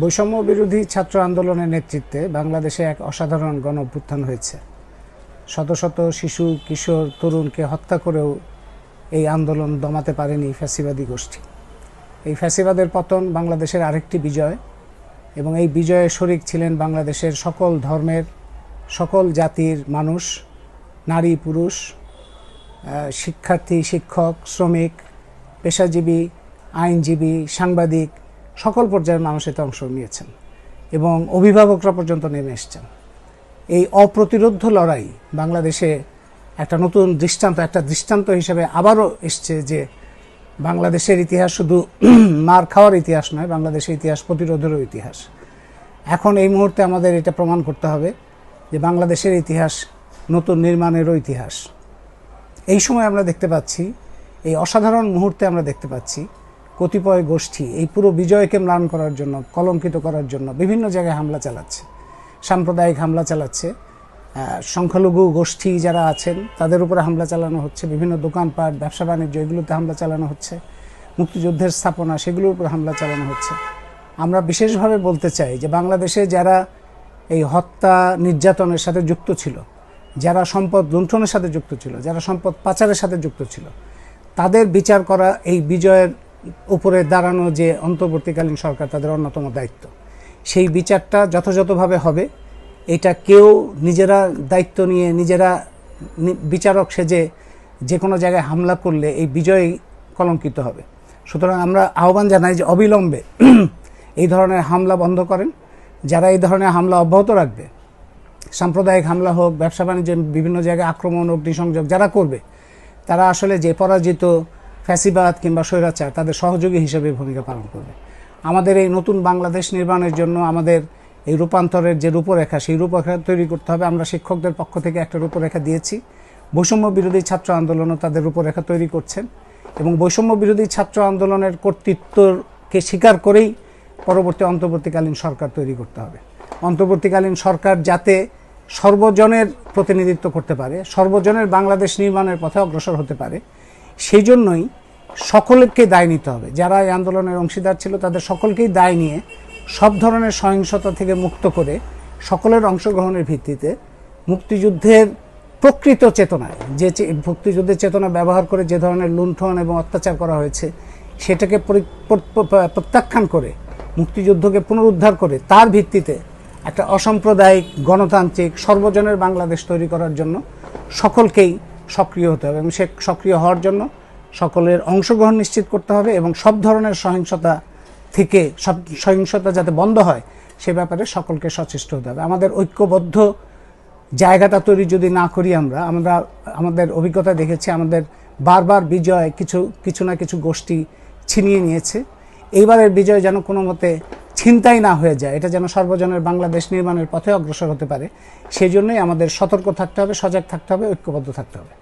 বৈষম্য বিরোধী ছাত্র আন্দোলনের নেতৃত্বে বাংলাদেশে এক অসাধারণ গণ অভ্যুত্থান হয়েছে। শত শত শিশু, কিশোর, তরুণকে হত্যা করেও এই আন্দোলন দমাতে পারেনি ফ্যাসিবাদী গোষ্ঠী। এই ফ্যাসিবাদের পতন বাংলাদেশের আরেকটি বিজয় এবং এই বিজয়ে শরিক ছিলেন বাংলাদেশের সকল ধর্মের, সকল জাতির মানুষ, নারী, পুরুষ শিক্ষার্থী, শিক্ষক, শ্রমিক, পেশাজীবী, আইনজীবী, সাংবাদিক সকল পর্যায়ের মানুষ এতে অংশ নিয়েছেন এবং অভিভাবকরা পর্যন্ত নেমে এসছেন। এই অপ্রতিরোধ লড়াই বাংলাদেশে একটা নতুন দৃষ্টান্ত, একটা দৃষ্টান্ত হিসেবে আবারও এসছে যে বাংলাদেশের ইতিহাস শুধু মার খাওয়ার ইতিহাস নয়, বাংলাদেশের ইতিহাস প্রতিরোধেরও ইতিহাস। এখন এই মুহূর্তে আমাদের এটা প্রমাণ করতে হবে যে বাংলাদেশের ইতিহাস নতুন নির্মাণেরও ইতিহাস। এই সময় আমরা দেখতে পাচ্ছি, এই অসাধারণ মুহূর্তে আমরা দেখতে পাচ্ছি কতিপয় গোষ্ঠী এই পুরো বিজয়কে ম্লান করার জন্য, কলঙ্কিত করার জন্য বিভিন্ন জায়গায় হামলা চালাচ্ছে। সাম্প্রদায়িক হামলা চালাচ্ছে। সংখ্যালঘু গোষ্ঠী যারা আছেন, তাদের উপরে হামলা চালানো হচ্ছে। বিভিন্ন দোকানপাট, ব্যবসা বাণিজ্য, এগুলোতে হামলা চালানো হচ্ছে। মুক্তিযুদ্ধের স্থাপনা, সেগুলোর উপর হামলা চালানো হচ্ছে। আমরা বিশেষভাবে বলতে চাই যে বাংলাদেশে যারা এই হত্যা নির্যাতনের সাথে যুক্ত ছিল, যারা সম্পদ লুণ্ঠনের সাথে যুক্ত ছিল, যারা সম্পদ পাচারের সাথে যুক্ত ছিল, তাদের বিচার করা এই বিজয়ের উপরে দাঁড়ানো যে অন্তর্বর্তীকালীন সরকার তাদের অন্যতম দায়িত্ব। সেই বিচারটা যথাযথভাবে হবে। এটা কেউ নিজেরা দায়িত্ব নিয়ে নিজেরা বিচারক সেজে যে কোনো জায়গায় হামলা করলে এই বিজয় কলঙ্কিত হবে। সুতরাং আমরা আহ্বান জানাই যে অবিলম্বে এই ধরনের হামলা বন্ধ করেন। যারা এই ধরনের হামলা অব্যাহত রাখবে, সাম্প্রদায়িক হামলা হোক ব্যবসা বাণিজ্য বিভিন্ন জায়গায় আক্রমণ, অগ্নিসংযোগ, যারা করবে, তারা আসলে যে পরাজিত ফ্যাসিবাদ কিংবা স্বৈরাচার তাদের সহযোগী হিসেবে ভূমিকা পালন করবে। আমাদের এই নতুন বাংলাদেশ নির্মাণের জন্য আমাদের এই রূপান্তরের যে রূপরেখা, সেই রূপরেখা তৈরি করতে হবে। আমরা শিক্ষকদের পক্ষ থেকে একটা রূপরেখা দিয়েছি। বৈষম্য বিরোধী ছাত্র আন্দোলনও তাদের রূপরেখা তৈরি করছেন এবং বৈষম্য বিরোধী ছাত্র আন্দোলনের কর্তৃত্বকে স্বীকার করেই পরবর্তী অন্তর্বর্তীকালীন সরকার তৈরি করতে হবে। অন্তর্বর্তীকালীন সরকার যাতে সর্বজনের প্রতিনিধিত্ব করতে পারে, সর্বজনের বাংলাদেশ নির্মাণের পথে অগ্রসর হতে পারে সেই জন্যই সকলকে দায় নিতে হবে। যারা এই আন্দোলনের অংশীদার ছিল, তাদের সকলকেই দায় নিয়ে সব ধরনের সহিংসতা থেকে মুক্ত করে সকলের অংশগ্রহণের ভিত্তিতে মুক্তিযুদ্ধের প্রকৃত চেতনায়, যে মুক্তিযুদ্ধের চেতনা ব্যবহার করে যে ধরনের লুণ্ঠন এবং অত্যাচার করা হয়েছে, সেটাকে পরি- প্র- প্র- প্রত্যাখ্যান করে, মুক্তিযুদ্ধকে পুনরুদ্ধার করে তার ভিত্তিতে একটা অসাম্প্রদায়িক গণতান্ত্রিক সর্বজনের বাংলাদেশ তৈরি করার জন্য সকলকেই সক্রিয় হতে হবে এবং সে সক্রিয় হওয়ার জন্য সকলের অংশগ্রহণ নিশ্চিত করতে হবে এবং সব ধরনের সহিংসতা থেকে, সব সহিংসতা যাতে বন্ধ হয়, সে ব্যাপারে সকলকে সচেষ্ট হতে হবে। আমাদের ঐক্যবদ্ধ জায়গাটা তৈরি যদি না করি আমরা আমরা, আমাদের অভিজ্ঞতা দেখেছি, আমাদের বারবার বিজয় কিছু কিছু না কিছু গোষ্ঠী ছিনিয়ে নিয়েছে। এইবারের বিজয় যেন কোনো মতে ছিনতাই না হয়ে যায়, এটা যেন সর্বজনের বাংলাদেশ নির্মাণের পথে অগ্রসর হতে পারে সেই জন্যই আমাদের সতর্ক থাকতে হবে, সজাগ থাকতে হবে, ঐক্যবদ্ধ থাকতে হবে।